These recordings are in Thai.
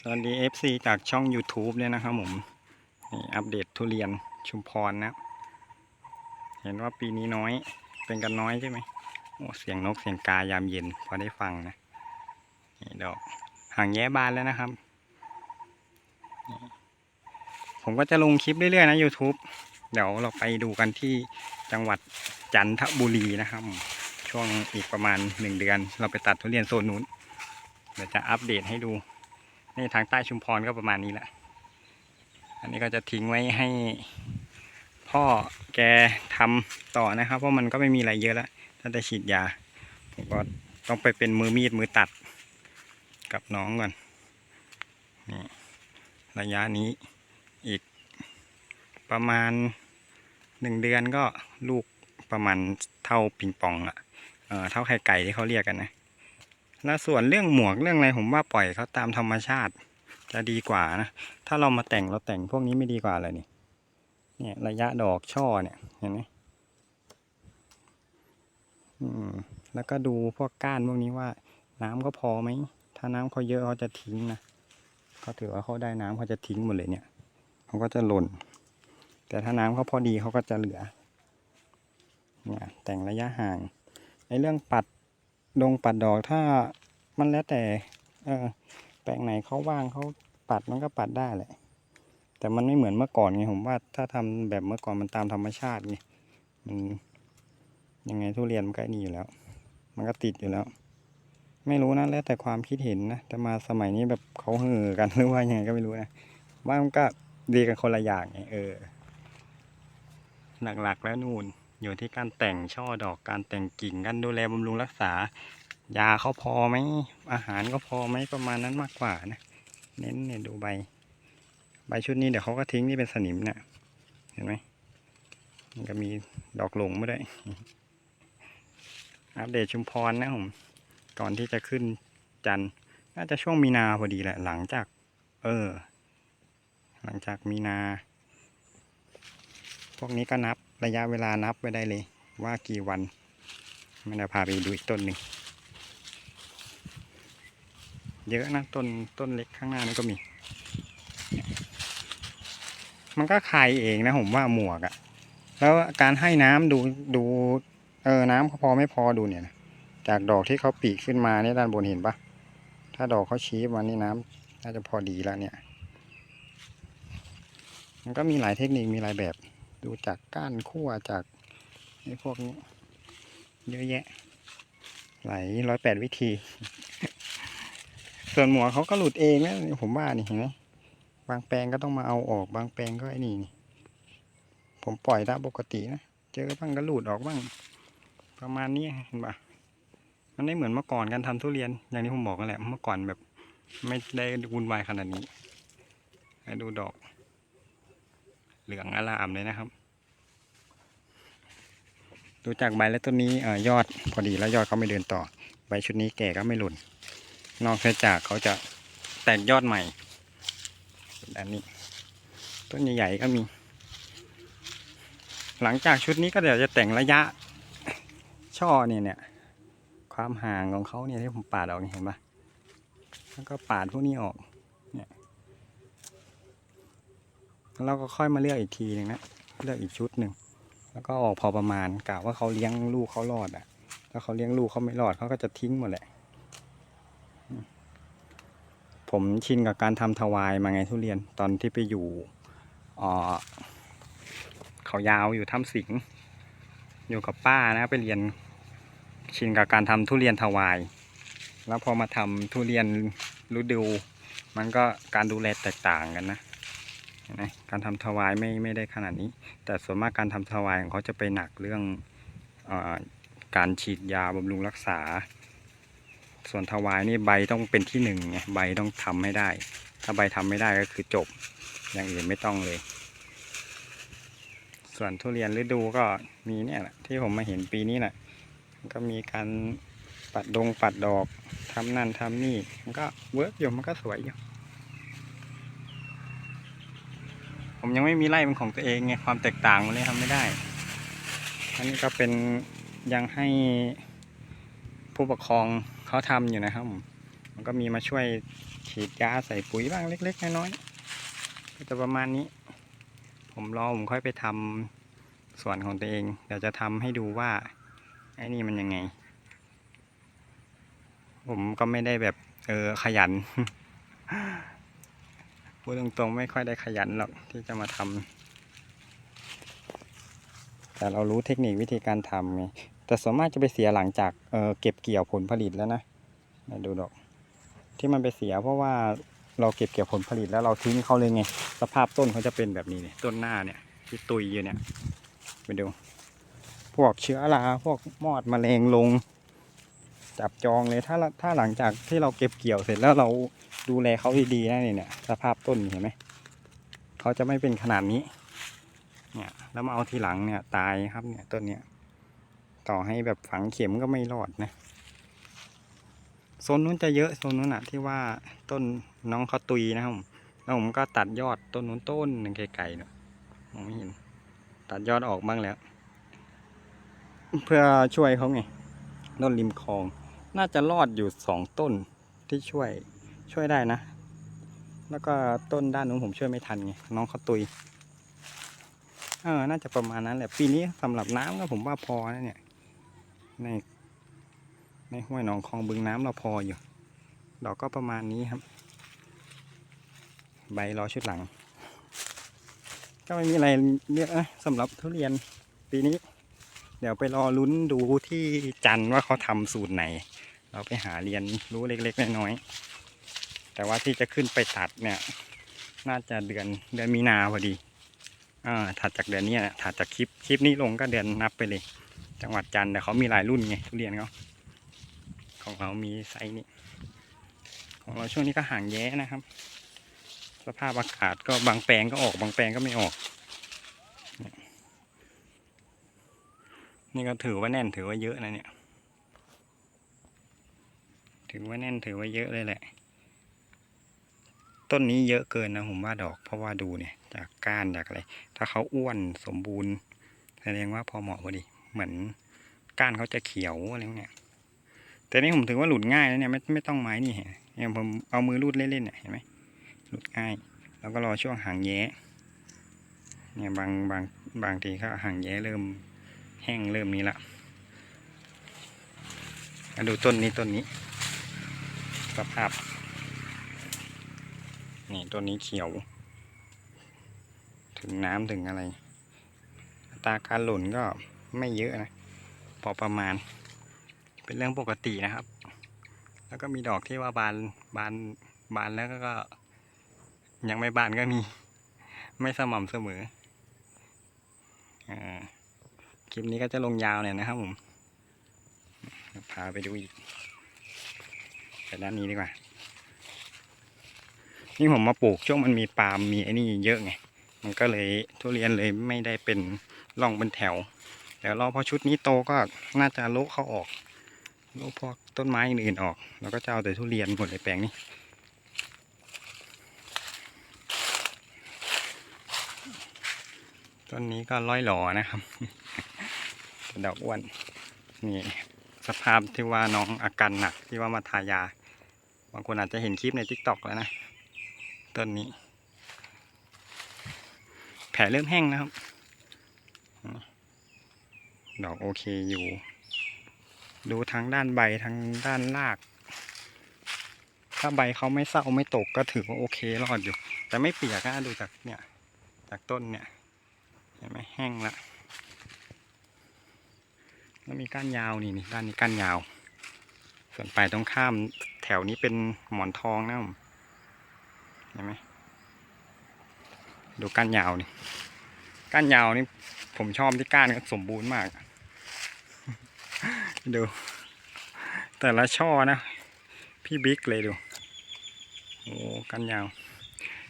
สวัสดี FC จากช่อง YouTube เนี่ยนะครับผมนี่อัปเดตทุเรียนชุมพรนะ เห็นว่าปีนี้น้อยเป็นกันน้อยใช่ไหมโอ้เสียงนกเสียงกายามเย็นพอได้ฟังนะนี่ดอกห่างแย้บานแล้วนะครับ ผมก็จะลงคลิปเรื่อยๆนะ YouTube เดี๋ยวเราไปดูกันที่จังหวัดจันทบุรีนะครับ ช่วงอีกประมาณหนึ่งเดือน เราไปตัดทุเรียนโซนนู้นเดี๋ยวจะอัปเดตให้ดู นี่ทางใต้ชุมพรก็ประมาณนี้แหละ อันนี้ก็จะทิ้งไว้ให้พ่อแกทำต่อนะครับ เพราะมันก็ไม่มีอะไรเยอะแล้วถ้าจะฉีดยาผมก็ต้องไปเป็นมือมีดมือตัดกับน้องก่อนนี่ระยะนี้อีกประมาณหนึ่งเดือนก็ลูกประมาณเท่าปิงปองอะเออเท่าไข่ไก่ที่เขาเรียกกันนะ แล้วส่วนเรื่องหมวกเรื่องอะไรผมว่าปล่อยเขาตามธรรมชาติ จะดีกว่านะ ถ้าเรามาแต่งเราแต่งพวกนี้ไม่ดีกว่าเลยนี่ เนี่ยระยะดอกช่อเนี่ยเห็นไหมอืมแล้วก็ดูพวกก้านพวกนี้ว่า น้ำก็พอไหม ถ้าน้ำเขาเยอะเขาจะทิ้งนะเขาถือว่าเขาได้น้ำเขาจะทิ้งหมดเลยเนี่ยเขาก็จะหล่น แต่ถ้าน้ำเขาพอดีเขาก็จะเหลือเนี่ยแต่งระยะห่างในเรื่องปัด ดงปัดดอกถ้ามันแล้วแต่ เออแปลงไหนเขาว่างเขาปัดมันก็ปัดได้แหละ แต่มันไม่เหมือนเมื่อก่อนไงผมว่าถ้าทำแบบเมื่อก่อนมันตามธรรมชาติไงมันยังไงทุเรียนมันก็นี่อยู่แล้ว มันก็ติดอยู่แล้ว ไม่รู้นะแล้วแต่ความคิดเห็นนะแต่มาสมัยนี้แบบเขาเห่อกันหรือว่ายังไงก็ไม่รู้นะว่ามันก็ดีกันคนละอย่างไงเออ หลักๆแล้วนู่น อยู่ที่การแต่งช่อดอกการแต่งกิ่งการดูแลบำรุงรักษา ยาเขาพอไหมอาหารก็พอไหมประมาณนั้นมากกว่านะ เน้นเนี่ยดูใบ ใบชุดนี้เดี๋ยวเขาก็ทิ้งนี่เป็นสนิมเนะี่ยเห็นไหมมันก็มีดอกหลงมาด้วยอัปเดตชุมพรนะผมก่อนที่จะขึ้นจันน่าจะช่วงมีนาพอดีแหละ หลังจาก เออ หลังจากมีนา พวกนี้ก็นับ ระยะเวลานับไว้ได้เลยว่ากี่วันมันจะพาไปดูอีกต้นหนึ่งเยอะนะต้นต้นเล็กข้างหน้านี่ก็มี มันก็คายเองนะผมว่าหมวกอะแล้วการให้น้ำดูดูเออน้ำเขาพอไม่พอดูเนี่ยนะจากดอกที่เขาปีกขึ้นมาเนี่ยด้านบนเห็นปะถ้าดอกเขาชี้มานี่น้ำน่าจะพอดีแล้วเนี่ย มันก็มีหลายเทคนิคมีหลายแบบ ดูจากก้านขั้วจากไอ้พวกนี้ เยอะแยะหลายร้อยแปดวิธี ส่วนหมวกเขาก็หลุดเองนะผมว่านี่เห็นไหมบางแปลงก็ต้องมาเอาออกบางแปลงก็ไอ้นี่นี่ ผมปล่อยตามปกตินะเจอบ้างก็หลุดออกบ้าง ประมาณนี้เห็นปะมันไม่เหมือนเมื่อก่อนการทำทุเรียน อย่างที่ผมบอกกันแหละเมื่อก่อนแบบ ไม่ได้วุ่นวายขนาดนี้ให้ดูดอก เหลืองอลามเลยนะครับ ดูจากใบแล้วต้นนี้อยอดพอดีแล้วยอดเขาไม่เดินต่อ ใบชุดนี้แก่ก็ไม่หล่น นอกจากเขาจะแตกยอดใหม่ด้านนี้ ต้นใหญ่ๆก็มี หลังจากชุดนี้ก็เดี๋ยวจะแต่งระยะ ช่อเนี่ยเนี่ยความห่างของเขาเนี่ยที่ผมปาดออกเห็นปะแล้วก็ปาดพวกนี้ออก เนี่ย แล้วเราก็ค่อยมาเลือกอีกทีหนึ่งนะเลือกอีกชุดหนึ่งแล้วก็ออกพอประมาณกะว่าเขาเลี้ยงลูกเขารอดอะถ้าเขาเลี้ยงลูกเขาไม่รอดเขาก็จะทิ้งหมดแหละผมชินกับการทำทวายมาไงทุเรียนตอนที่ไปอยู่เอ่อเขายาวอยู่ถ้ำสิงอยู่กับป้านะไปเรียนชินกับการทำทุเรียนทวาย แล้วพอมาทำทุเรียนฤดู มันก็การดูแลแตกต่างกันนะ เห็นไหมการทำทวายไม่ไม่ได้ขนาดนี้ แต่ส่วนมากการทำทวายของเขาจะไปหนักเรื่องอการฉีดยาบำรุงรักษา ส่วนทวายนี่ใบต้องเป็นที่หนึ่งไงใบต้องทำให้ได้ ถ้าใบทำไม่ได้ก็คือจบอย่างอื่นไม่ต้องเลย ส่วนทุเรียนฤดูก็มีเนี่ยแหละที่ผมมาเห็นปีนี้แหละก็มีการปัดดงปัดดอกทำนั่นทำนี่มันก็เวิร์กอยู่มันก็สวยอยู่ ผมยังไม่มีไร่เป็นของตัวเองไงความแตกต่างมันเลยทำไม่ได้ อันนี้ก็เป็นยังให้ผู้ปกครองเขาทำอยู่นะครับผมมันก็มีมาช่วยฉีดยาใส่ปุ๋ยบ้างเล็ก ๆ น้อยๆก็จะประมาณนี้ ผมรอผมค่อยไปทำส่วนของตัวเองเดี๋ยวจะทำให้ดูว่าไอ้นี่มันยังไง ผมก็ไม่ได้แบบเออขยัน พูดตรงๆไม่ค่อยได้ขยันหรอกที่จะมาทำแต่เรารู้เทคนิควิธีการทำไงแต่ส่วนมากจะไปเสียหลังจากเเก็บเกี่ยวผลผลิตแล้วนะมาดูดอก ที่มันไปเสียเพราะว่าเราเก็บเกี่ยวผลผลิตแล้วเราทิ้งเขาเลยไง สภาพต้นเขาจะเป็นแบบนี้เนี่ยต้นหน้าเนี่ยที่ตุยอยู่เนี่ยไปดู พวกเชื้อราพวกมอดแมลงลง จับจองเลยถ้าถ้าหลังจากที่เราเก็บเกี่ยวเสร็จแล้วเรา ดูแลเขาดีๆนะเนี่ยสภาพต้นเห็นไหมเขาจะไม่เป็นขนาดนี้ เนี่ยแล้วมาเอาทีหลังเนี่ยตายครับเนี่ยต้นเนี้ยต่อให้แบบฝังเข็มก็ไม่รอดนะโซนนู้นจะเยอะโซนนู้นอะที่ว่าต้นน้องเขาตุยนะครับผมแล้วผมก็ตัดยอดต้นนู้นต้นหนึ่งไกลๆเนาะมองไม่เห็น ตัดยอดออกบ้างแล้ว เพื่อช่วยเขาไงต้นริมคลอง น่าจะรอดอยู่สองต้นที่ช่วย ช่วยได้นะ แล้วก็ต้นด้านนู้นผมช่วยไม่ทันไงน้องเขาตุยเออน่าจะประมาณนั้นแหละปีนี้สำหรับน้ำก็ผมว่าพอนะเนี่ยในในห้วยหนองคลองบึงน้ำเราพออยู่ดอกก็ประมาณนี้ครับ ใบรอชุดหลัง ก็ไม่มีอะไรเยอะนะสำหรับทุเรียนปีนี้ เดี๋ยวไปรอลุ้นดูที่จันว่าเขาทำสูตรไหน เราไปหาเรียนรู้เล็กๆน้อยๆ แต่ว่าที่จะขึ้นไปตัดเนี่ย น่าจะเดือนเดือนมีนาพอดีอ่าถัดจากเดือนนี้นะถัดจากคลิปคลิปนี้ลงก็เดือนนับไปเลย จังหวัดจันทร์แต่เขามีหลายรุ่นไงทุเรียนเขาของเรามีไซส์นี้ ของเราช่วงนี้ก็ห่างแย้นะครับ สภาพอากาศก็บางแปลงก็ออกบางแปลงก็ไม่ออก นี่ก็ถือว่าแน่นถือว่าเยอะนะเนี่ย ถือว่าแน่นถือว่าเยอะเลยแหละ ต้นนี้เยอะเกินนะผมว่าดอก เพราะว่าดูเนี่ยจากก้านจากอะไร ถ้าเขาอ้วนสมบูรณ์แสดงว่าพอเหมาะพอดี เหมือนก้านเขาจะเขียวอะไรเนี้ยแต่นี่ผมถือว่าหลุดง่ายแล้วเนี่ยไม่ไม่ต้องไม้นี่เห็นเนี่ยผมเอามือรูดเล่นๆเนี่ยเห็นไหมหลุดง่าย แล้วก็รอช่วงหางแย้เนี่ยบางบางบางทีก็หางแย้เริ่มแห้งเริ่มนี้ละมาดูต้นนี้ต้นนี้สภาพ นี่ต้นนี้เขียว ถึงน้ำถึงอะไรอัตราการหล่นก็ไม่เยอะนะ พอประมาณ เป็นเรื่องปกตินะครับ แล้วก็มีดอกที่ว่าบานบานบานแล้วก็ ยังไม่บานก็มี ไม่สม่ำเสมออ่าคลิปนี้ก็จะลงยาวหน่อยนะครับผมพาไปดูอีกไปด้านนี้ดีกว่า นี่ผมมาปลูกช่วงมันมีปาล์มมีไอ้นี่เยอะไง มันก็เลยทุเรียนเลยไม่ได้เป็นร่องเป็นแถวเดี๋ยวรอพอชุดนี้โตก็น่าจะโละเขาออกโละพวกต้นไม้อื่นออกแล้วก็จะเอาแต่ทุเรียนหมดในแปลงนี้ต้นนี้ก็ร้อยหล่อนะครับดอกอ้วนนี่สภาพที่ว่าน้องอาการหนักที่ว่ามาทายา บางคนอาจจะเห็นคลิปในทิกตอกแล้วนะ ต้นนี้ แผลเริ่มแห้งนะครับ ดอกโอเคอยู่ ดูทั้งด้านใบทั้งด้านราก ถ้าใบเขาไม่เศร้าไม่ตกก็ถือว่าโอเครอดอยู่ แต่ไม่เปียกนะดูจากเนี่ย จากต้นเนี่ยเห็นไหมแห้งละแล้วมีก้านยาวนี่นี่ด้านนี้ก้านยาว ส่วนปลายตรงข้ามแถวนี้เป็นหมอนทองนะผม เห็นไหมดูก้านยาวนี่ก้านยาวนี่ผมชอบที่ก้านก็สมบูรณ์มาก ดู แต่ละช่อนะ พี่บิ๊กเลยดูโอ้ก้านยาว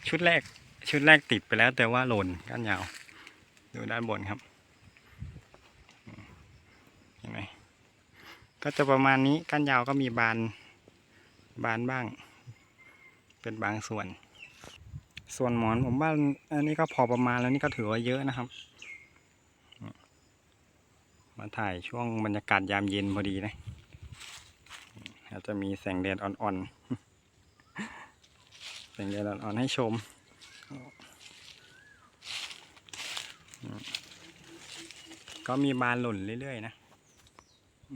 ชุดแรกชุดแรกติดไปแล้วแต่ว่าหล่นก้านยาว ดูด้านบนครับเห็นไหมก็จะประมาณนี้ก้านยาวก็มีบานบานบ้าง เป็นบางส่วน ส่วนหมอนผมว่าอันนี้ก็พอประมาณแล้วนี่ก็ถือว่าเยอะนะครับ มาถ่ายช่วงบรรยากาศยามเย็นพอดีนะอาจจะมีแสงแดดอ่อนๆแต่งแดดอ่อนๆให้ชม ก็มีบานหล่นเรื่อยๆนะ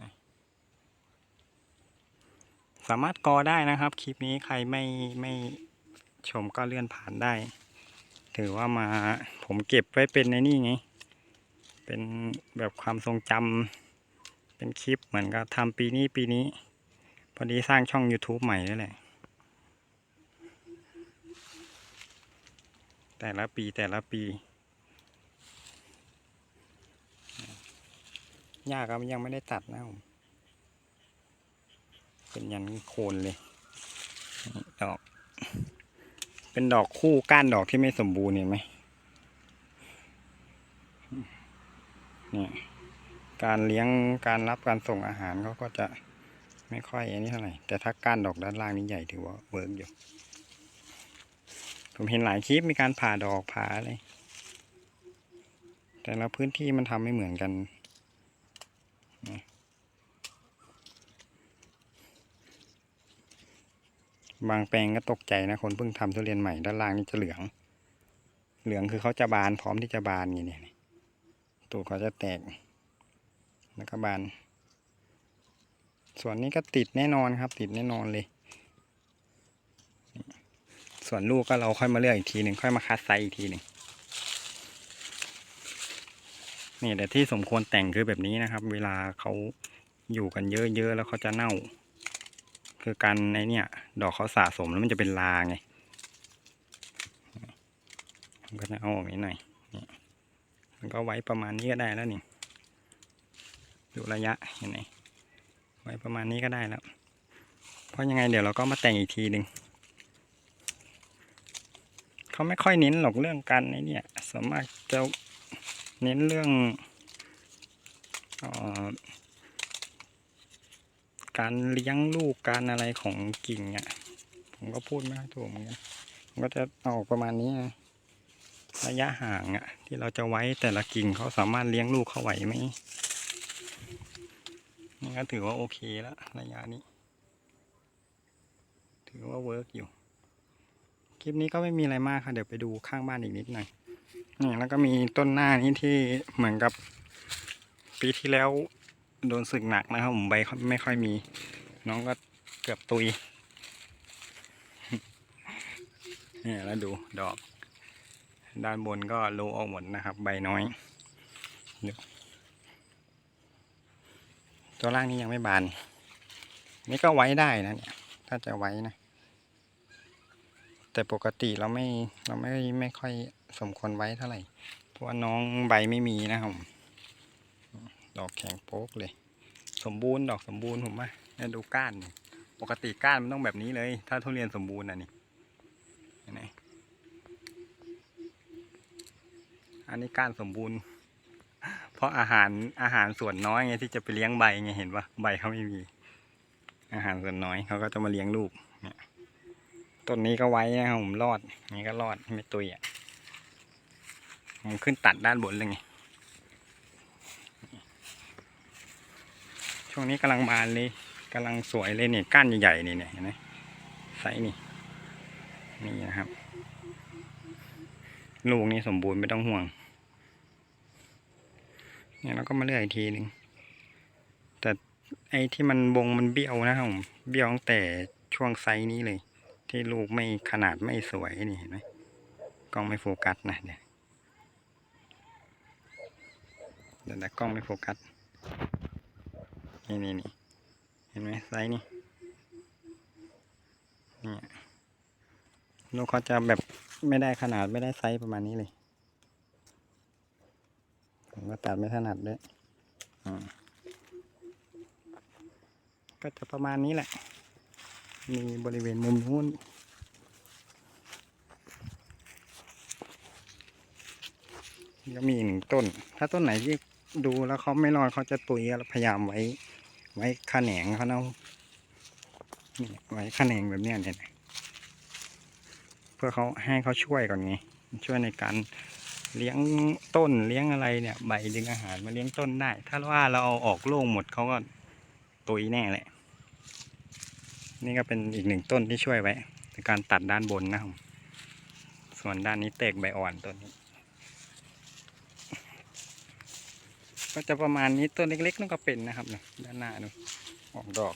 นะสามารถกอได้นะครับ คลิปนี้ใครไม่ไม่ ชมก็เลื่อนผ่านได้ ถือว่ามาผมเก็บไว้เป็นในนี่ไง เป็นแบบความทรงจำเป็นคลิปเหมือนกับทำปีนี้ปีนี้ พอดีสร้างช่อง YouTube ใหม่นี่แหละแต่ละปีแต่ละปีหญ้าก็ยังไม่ได้ตัดนะผมเป็นยันโคนเลย ดอก เป็นดอกคู่ก้านดอกที่ไม่สมบูรณ์เห็นไหมเนี่ยการเลี้ยงการรับการส่งอาหารเขาก็จะไม่ค่อยอันนี้เท่าไหร่แต่ถ้าก้านดอกด้านล่างนี่ใหญ่ถือว่าเวิร์กอยู่ผมเห็นหลายคลิปมีการผ่าดอกผ่าอะไรแต่ละพื้นที่มันทำไม่เหมือนกัน บางแปลงก็ตกใจนะคนเพิ่งทำทุเรียนใหม่ด้านล่างนี่จะเหลือง เหลืองคือเขาจะบานพร้อมที่จะบานอย่างนี้ตูดเขาจะแตก แล้วก็บาน ส่วนนี้ก็ติดแน่นอนครับ ติดแน่นอนเลย ส่วนลูกก็เราค่อยมาเลือกอีกทีหนึ่งค่อยมาคัดไซส์อีกทีหนึ่งนี่แต่ที่สมควรแต่งคือแบบนี้นะครับ เวลาเขาอยู่กันเยอะๆแล้วเขาจะเน่า คือการในเนี่ยดอกเขาสะสมแล้วมันจะเป็นลาไงก็จะเอาออกนิดหน่อยนี่มันก็ไว้ประมาณนี้ก็ได้แล้วนี่ดูระยะเห็นไหมไว้ประมาณนี้ก็ได้แล้ว เพราะยังไงเดี๋ยวเราก็มาแต่งอีกทีหนึ่งเขาไม่ค่อยเน้นหรอกเรื่องการในเนี่ยสวนมากจะเน้นเรื่องเออ การเลี้ยงลูกการอะไรของกิ่งอะ ผมก็พูดไม่ค่อยถูกเหมือนกันผมก็จะเอาประมาณนี้นะระยะห่างอะ ที่เราจะไว้แต่ละกิ่งเขาสามารถเลี้ยงลูกเขาไหวไหมนี่ก็ถือว่าโอเคแล้วระยะนี้ ถือว่าเวิร์กอยู่ คลิปนี้ก็ไม่มีอะไรมากค่ะเดี๋ยวไปดูข้างบ้านอีกนิดหน่อยนี่แล้วก็มีต้นหน้านี้ที่เหมือนกับปีที่แล้ว โดนสึกหนักนะครับผมใบไม่ค่อยมี น้องก็เกือบตุยนี่แล้วดูดอก ด้านบนก็โลออกหมดนะครับ ใบน้อยตัวล่างนี้ยังไม่บาน นี่ก็ไว้ได้นะเนี่ย ถ้าจะไว้นะ แต่ปกติเราไม่เราไม่ไม่ค่อยสมควรไว้เท่าไหร่ เพราะว่าน้องใบไม่มีนะครับ ดอกแข็งโป๊กเลย สมบูรณ์ดอกสมบูรณ์ผมว่าเนี่ยดูก้านนี่ปกติก้านมันต้องแบบนี้เลย ถ้าทุเรียนสมบูรณ์อะนี่เห็นอันนี้ก้านสมบูรณ์ เพราะอาหารอาหารส่วนน้อยไงที่จะไปเลี้ยงใบไงเห็นปะใบเขาไม่มี อาหารส่วนน้อยเขาก็จะมาเลี้ยงลูกเนี่ยต้นนี้ก็ไว้นะครับผมรอดนี่ก็รอดไม่ตุยอะผมขึ้นตัดด้านบนเลยไง ช่วงนี้กำลังบานเลยกำลังสวยเลยเนี่ยก้านใหญ่ๆนี่เนี่ยเห็นไหมไซส์นี่นี่นะครับ ลูกนี่สมบูรณ์ไม่ต้องห่วงเนี่ยเราก็มาเลือกอีกทีหนึ่งแต่ไอ้ที่มันวงมันเบี้ยวนะครับผมเบี้ยวตั้งแต่ช่วงไซนี้เลย ที่ลูกไม่ขนาดไม่สวยนี่เห็นไหมกล้องไม่โฟกัสนะเดี๋ยวเดี๋ยวแต่กล้องไม่โฟกัส นี่นี่นี่เห็นไหมไซส์นี่นี่ลูกเขาจะแบบไม่ได้ขนาดไม่ได้ไซส์ประมาณนี้เลย ผมก็ตัดไม่ถนัดด้วยอ่าก็จะประมาณนี้แหละ มีบริเวณมุมนู้นก็มีอีกหนึ่งต้น ถ้าต้นไหนที่ดูแล้วเขาไม่รอดเขาจะตุยแล้วพยายามไว้ ไว้ขแขนงเขาเนาะนี่ไว้ขแขนงแบบเนี้ยเนี่ยเพื่อเขาให้เขาช่วยก่อนไงช่วยในการเลี้ยงต้นเลี้ยงอะไรเนี่ย ใบดึงอาหารมาเลี้ยงต้นได้ ถ้าว่าเราเอาออกโล่งหมดเขาก็ตุยแน่แหละ นี่ก็เป็นอีกหนึ่งต้นที่ช่วยไว้ถึงการตัดด้านบนนะครับส่วนด้านนี้แตกใบอ่อนต้นนี้ ก็จะประมาณนี้ต้นเล็กๆนั่นก็เป็นนะครับเนี่ยด้านหน้านูนออกดอก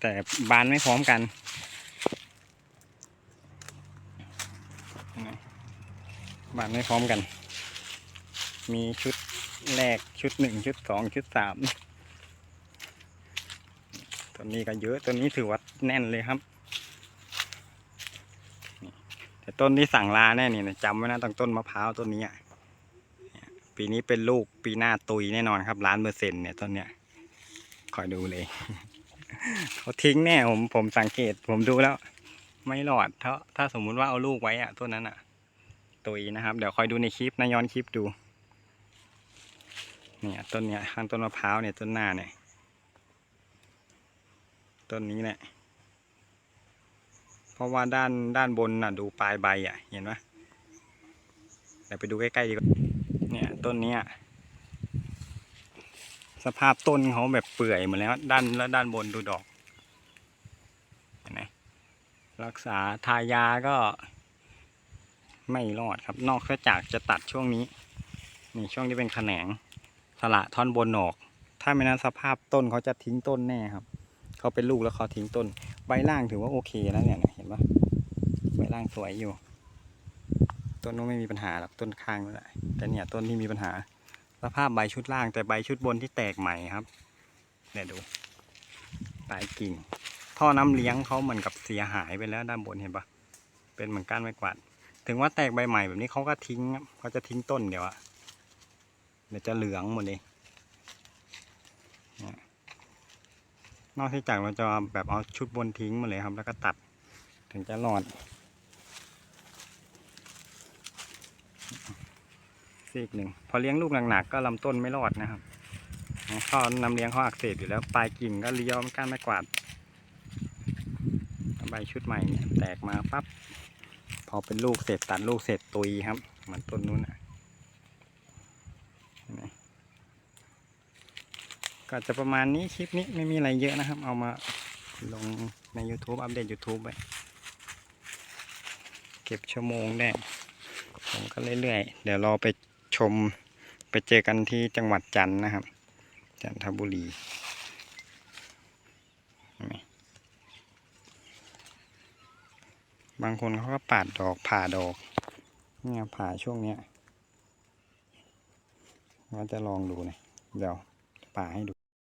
แต่บานไม่พร้อมกันบานไม่พร้อมกัน มีชุดแรกชุดหนึ่งชุดสองชุดสามตัวนี้ก็เยอะตัวนี้ถือว่าแน่นเลยครับแต่ต้นที่สั่งลาแน่นี่นะจำไว้นะตั้งต้นมะพร้าวต้นนี้อะ ปีนี้เป็นลูกปีหน้าตุยแน่นอนครับล้านเปอร์เซ็นต์เนี่ยต้นเนี้ยคอยดูเลย เขาทิ้งแน่ผมผมสังเกต ผมดูแล้ว ไม่รอดถ้าถ้าสมมุติว่าเอาลูกไว้อะต้นนั้นอะตุยนะครับ เดี๋ยวคอยดูในคลิปนะย้อนคลิปดู เนี่ยต้นเนี้ยข้างต้นมะพร้าวเนี่ยต้นหน้าเนี่ยต้นนี้แหละเพราะว่าด้านด้านบนน่ะดูปลายใบอะ เห็นไหมเดี๋ยวไปดูใกล้ๆดีกว่าเนี่ย ต้นเนี้ยสภาพต้นเขาแบบเปื่อยหมดแล้ว ด้านแล้วด้านบนดูดอกเห็นไหมรักษาทายาก็ ไม่รอดครับ นอกจากจะตัดช่วงนี้ นี่ช่วงที่เป็นแขนงสละท่อนบนออก ถ้าไม่นั้นสภาพต้นเขาจะทิ้งต้นแน่ครับเขาเป็นลูกแล้วเขาทิ้งต้น ใบล่างถือว่าโอเคแล้วเนี่ยเห็นปะใบล่างสวยอยู่ ต้นนู้นไม่มีปัญหาหรอกต้นข้างนั่นแหละ แต่เนี่ยต้นที่มีปัญหา สภาพใบชุดล่างแต่ใบชุดบนที่แตกใหม่ครับเนี่ยดูปลายกิ่ง ท่อน้ำเลี้ยงเขาเหมือนกับเสียหายไปแล้วด้านบนเห็นปะเป็นเหมือนก้านไม้กวาด ถึงว่าแตกใบใหม่แบบนี้เขาก็ทิ้งครับเขาจะทิ้งต้นเดี๋ยวอะเดี๋ยวจะเหลืองหมดเลยเนี่ยนอกจากเราจะแบบเอาชุดบนทิ้งมาเลยครับ แล้วก็ตัดถึงจะรอด ซีกหนึ่งพอเลี้ยงลูกหนักๆก็ลำต้นไม่รอดนะครับข้อนำเลี้ยงเขาอักเสบอยู่แล้ว ปลายกิ่งก็เลี้ยวก้านไม่กวาดใบชุดใหม่เนี่ยแตกมาปั๊บพอเป็นลูกเสร็จตัดลูกเสร็จตุยครับเหมือนต้นนู้นนะก็จะประมาณนี้คลิปนี้ไม่มีอะไรเยอะนะครับ เอามาลงใน YouTube อัปเดต YouTube ไปเก็บชั่วโมงได้ผมก็เรื่อยๆ เดี๋ยวรอไป ชมไปเจอกันที่จังหวัดจันทร์นะครับ จันทบุรีบางคนเขาก็ปาดดอกผ่าดอก เนี่ยผ่าช่วงเนี้ยว่าจะลองดูหนะเดี๋ยวป่าให้ดู